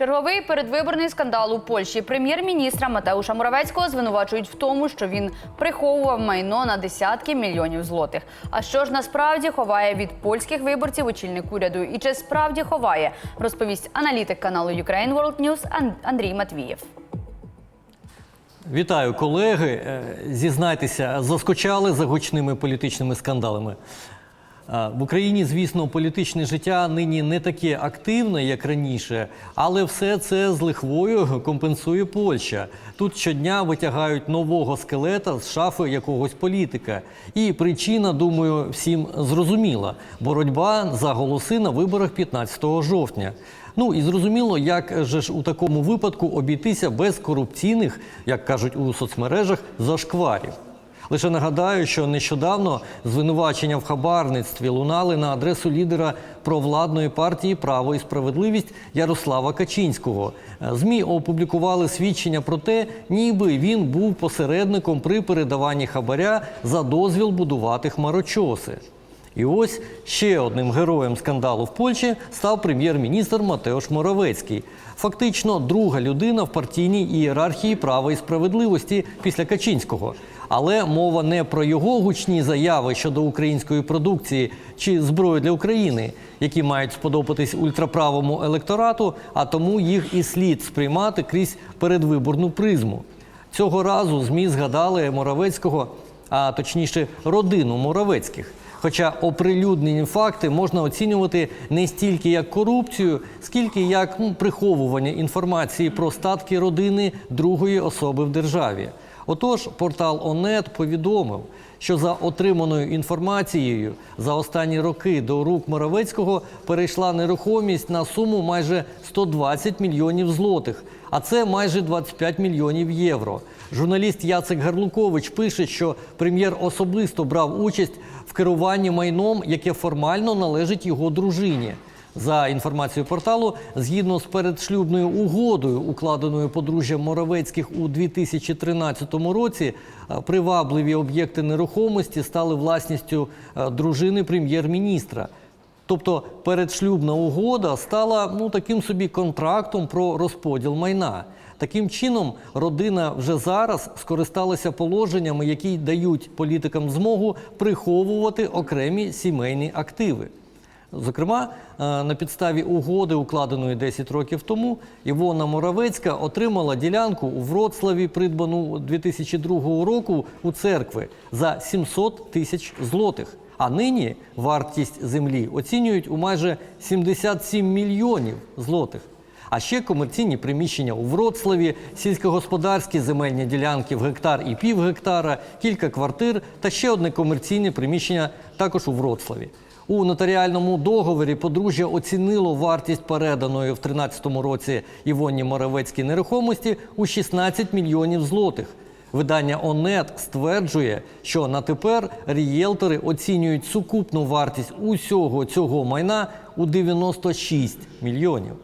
Черговий передвиборний скандал у Польщі. Прем'єр-міністра Матеуша Моравецького звинувачують в тому, що він приховував майно на десятки мільйонів злотих. А що ж насправді ховає від польських виборців очільник уряду? І чи справді ховає? Розповість аналітик каналу Ukraine World News Андрій Матвієв. Вітаю, колеги. Е, Зізнайтеся, заскочали за гучними політичними скандалами. Е, В Україні, звісно, політичне життя нині не таке активне, як раніше, але все це з лихвою компенсує Польща. Тут щодня витягають нового скелета з шафи якогось політика. І причина, думаю, всім зрозуміла: боротьба за голоси на виборах 15 жовтня. Ну і зрозуміло, як же ж у такому випадку обійтися без корупційних, як кажуть у соцмережах, зашкварів. Лише нагадаю, що нещодавно звинувачення в хабарництві лунали на адресу лідера провладної партії Право і справедливість Ярослава Качинського. ЗМІ опублікували свідчення про те, ніби він був посередником при передаванні хабаря за дозвіл будувати хмарочоси. І ось ще одним героєм скандалу в Польщі став прем'єр-міністр Матеош Моровецький. Фактично друга людина в партійній ієрархії права і справедливості після Качинського. Але мова не про його гучні заяви щодо української продукції чи зброї для України, які мають сподобатись ультраправому електорату, а тому їх і слід сприймати крізь передвиборну призму. Цього разу ЗМІ згадали Моровецького, а точніше родину Моровецьких. Хоча оприлюднені факти можна оцінювати не стільки як корупцію, скільки як ну, приховування інформації про статки родини другої особи в державі. Отож, портал ОНЕТ повідомив, що за отриманою інформацією за останні роки до рук Моровецького перейшла нерухомість на суму майже 120 мільйонів злотих, а це майже 25 мільйонів євро. Журналіст Яцек Гарлукович пише, що прем'єр особисто брав участь в керуванні майном, яке формально належить його дружині. За інформацією порталу, згідно з передшлюбною угодою, укладеною подружжям Моровецьких у 2013 році, е, привабливі об'єкти нерухомості стали власністю е, дружини прем'єр-міністра. Тобто передшлюбна угода стала ну таким собі контрактом про розподіл майна. Таким чином, родина вже зараз скористалася положеннями, які дають політикам змогу приховувати окремі сімейні активи. Зокрема, е, на підставі угоди, укладеної 10 років тому, Івона Моравецька отримала ділянку у Вроцлаві, придбану 2002 року у церкви за 700 тисяч злотих. А нині вартість землі оцінюють у майже 77 мільйонів злотих. А ще комерційні приміщення у Вроцлаві, сільськогосподарські земельні ділянки в гектар і пів гектара, кілька квартир та ще одне комерційне приміщення також у Вроцлаві. У нотаріальному договорі подружжя оцінило вартість переданої в 2013 році Івоні Моровецькій нерухомості у 16 мільйонів злотих. Видання ОНЕТ стверджує, що на тепер рієлтори оцінюють сукупну вартість усього цього майна у 96 мільйонів.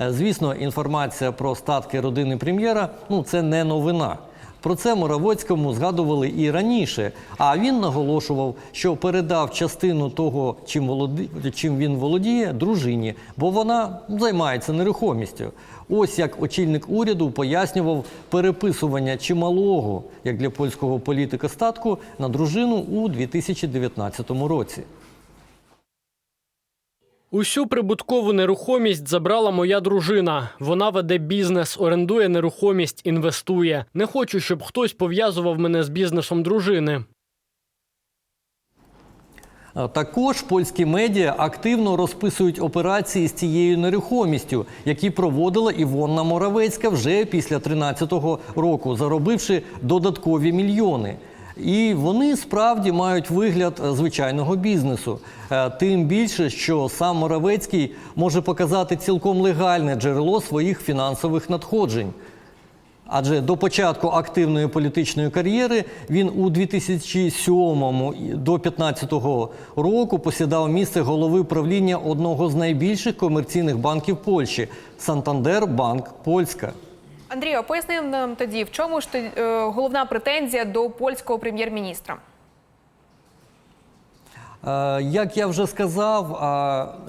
Е, Звісно, інформація про статки родини прем'єра ну це не новина. Про це Моровоцькому згадували і раніше. А він наголошував, що передав частину того, чим володі... чим він володіє, дружині, бо вона займається нерухомістю. Ось як очільник уряду пояснював переписування чималого, як для польського політика статку, на дружину у 2019 році. Усю прибуткову нерухомість забрала моя дружина. Вона веде бізнес, орендує нерухомість, інвестує. Не хочу, щоб хтось пов'язував мене з бізнесом дружини. Також польські медіа активно розписують операції з цією нерухомістю, які проводила Івонна Моравецька вже після 13-го року, заробивши додаткові мільйони. І вони справді мають вигляд е, звичайного бізнесу. Е, Тим більше, що сам Моравецький може показати цілком легальне джерело своїх фінансових надходжень. Адже до початку активної політичної кар'єри він у 2007 і до 2015 року посідав місце голови правління одного з найбільших комерційних банків Польщі Сантандер Банк Польська. Андрію, поясни нам тоді, в чому ж е, головна претензія до польського прем'єр-міністра? Е, Як я вже сказав,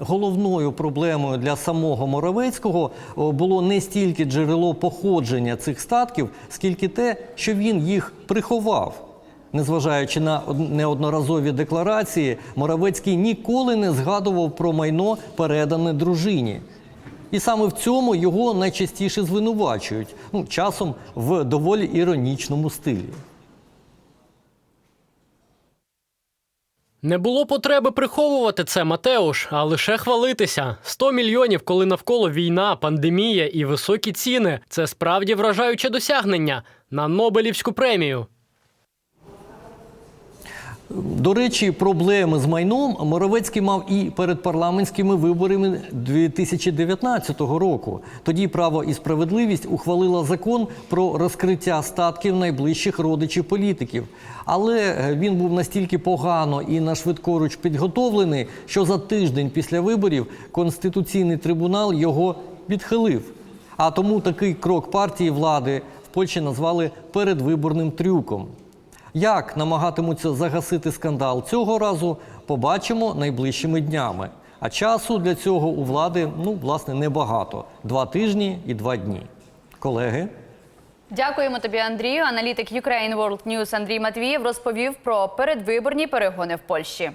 головною проблемою для самого Моровецького було не стільки джерело походження цих статків, скільки те, що він їх приховав. Незважаючи на од- неодноразові декларації, Моровецький ніколи не згадував про майно, передане дружині. І саме в цьому його найчастіше звинувачують, ну, часом в доволі іронічному стилі. Не було потреби приховувати це, Матеуш, а лише хвалитися. 100 мільйонів, коли навколо війна, пандемія і високі ціни. Це справді вражаюче досягнення на Нобелівську премію. До речі, проблеми з майном Моровецький мав і перед парламентськими виборами 2019 року. Тоді право і справедливість ухвалила закон про розкриття статків найближчих родичів політиків. Але е, він був настільки погано і на швидкоруч підготовлений, що за тиждень після виборів Конституційний трибунал його відхилив. А тому такий крок партії влади в Польщі назвали передвиборним трюком. Як намагатимуться загасити скандал цього разу, побачимо найближчими днями. А часу для цього у влади ну власне небагато два тижні і два дні. Колеги. Дякуємо тобі, Андрію. Аналітик Ukraine World News Андрій Матвієв розповів про передвиборні перегони в Польщі.